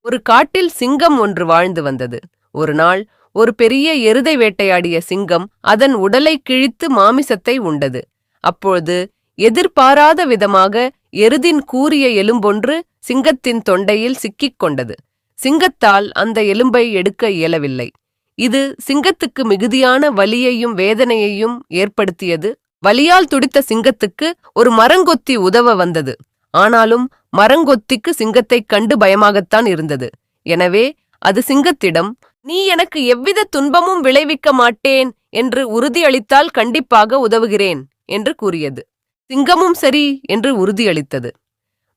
ஒரு காட்டில் சிங்கம் ஒன்று வாழ்ந்து வந்தது. ஒரு நாள் ஒரு பெரிய எருதை வேட்டையாடிய சிங்கம் அதன் உடலை கிழித்து மாமிசத்தை உண்டது. அப்பொழுது எதிர்பாராத விதமாக எருதின் கூறிய எலும்பொன்று சிங்கத்தின் தொண்டையில் சிக்கிக் கொண்டது. சிங்கத்தால் அந்த எலும்பை எடுக்க இயலவில்லை. இது சிங்கத்துக்கு மிகுதியான வலியையும் வேதனையையும் ஏற்படுத்தியது. வலியால் துடித்த சிங்கத்துக்கு ஒரு மரங்கொத்தி உதவ வந்தது. ஆனாலும் மரங்கொத்திக்கு சிங்கத்தைக் கண்டு பயமாகத்தான் இருந்தது. எனவே அது சிங்கத்திடம் நீ எனக்கு எவ்வித துன்பமும் விளைவிக்க மாட்டேன் என்று உறுதியளித்தால் கண்டிப்பாக உதவுகிறேன் என்று கூறியது. சிங்கமும் சரி என்று உறுதியளித்தது.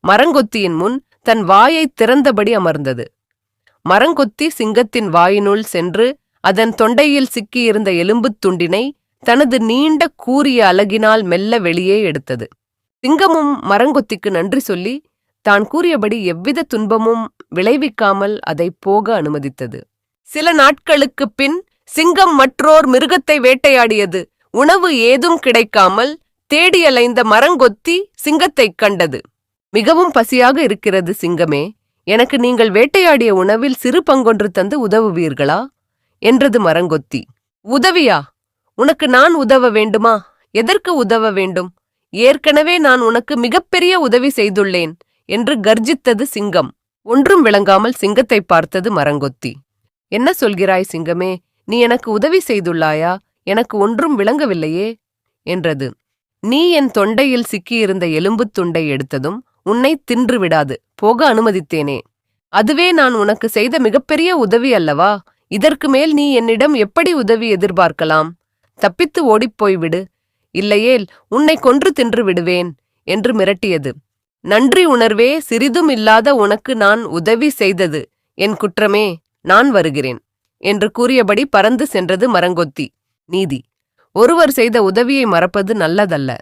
மரங்கொத்தியின் முன் தன் வாயை திறந்தபடி அமர்ந்தது. மரங்கொத்தி சிங்கத்தின் வாயினுள் சென்று அதன் தொண்டையில் சிக்கியிருந்த எலும்புத் துண்டினை தனது நீண்ட கூரிய அலகினால் மெல்ல வெளியே எடுத்தது. சிங்கமும் மரங்கொத்திக்கு நன்றி சொல்லி தான் கூறியபடி எவ்வித துன்பமும் விளைவிக்காமல் அதைப் போக அனுமதித்தது. சில நாட்களுக்குப் பின் சிங்கம் மற்றோர் மிருகத்தை வேட்டையாடியது. உணவு ஏதும் கிடைக்காமல் தேடியலைந்த மரங்கொத்தி சிங்கத்தைக் கண்டது. மிகவும் பசியாக இருக்கிறது சிங்கமே எனக்கு நீங்கள் வேட்டையாடிய உணவில் சிறு பங்கொன்று தந்து உதவுவீர்களா? என்றது மரங்கொத்தி. உதவியா? உனக்கு நான் உதவ வேண்டுமா? எதற்கு உதவ வேண்டும்? ஏற்கனவே நான் உனக்கு மிகப்பெரிய உதவி செய்துள்ளேன். என்று கர்ஜித்தது சிங்கம். ஒன்றும் விளங்காமல் சிங்கத்தை பார்த்தது மரங்கொத்தி. என்ன சொல்கிறாய் சிங்கமே நீ எனக்கு உதவி செய்துள்ளாயா? எனக்கு ஒன்றும் விளங்கவில்லையே? என்றது. நீ என் தொண்டையில் சிக்கியிருந்த எலும்புத் துண்டை எடுத்ததும் உன்னை தின்று விடாது. போக அனுமதித்தேனே. அதுவே நான் உனக்கு செய்த மிகப்பெரிய உதவி அல்லவா? இதற்கு மேல் நீ என்னிடம் எப்படி உதவி எதிர்பார்க்கலாம்? தப்பித்து ஓடிப்போய் விடு. இல்லையேல் உன்னை கொன்று தின்று விடுவேன் என்று மிரட்டியது. நன்றி உணர்வே சிறிதும் இல்லாத உனக்கு நான் உதவி செய்தது. என் குற்றமே நான் வருகிறேன் என்று கூறியபடி பறந்து சென்றது மரங்கொத்தி. நீதி. ஒருவர் செய்த உதவியை மறப்பது நல்லதல்ல.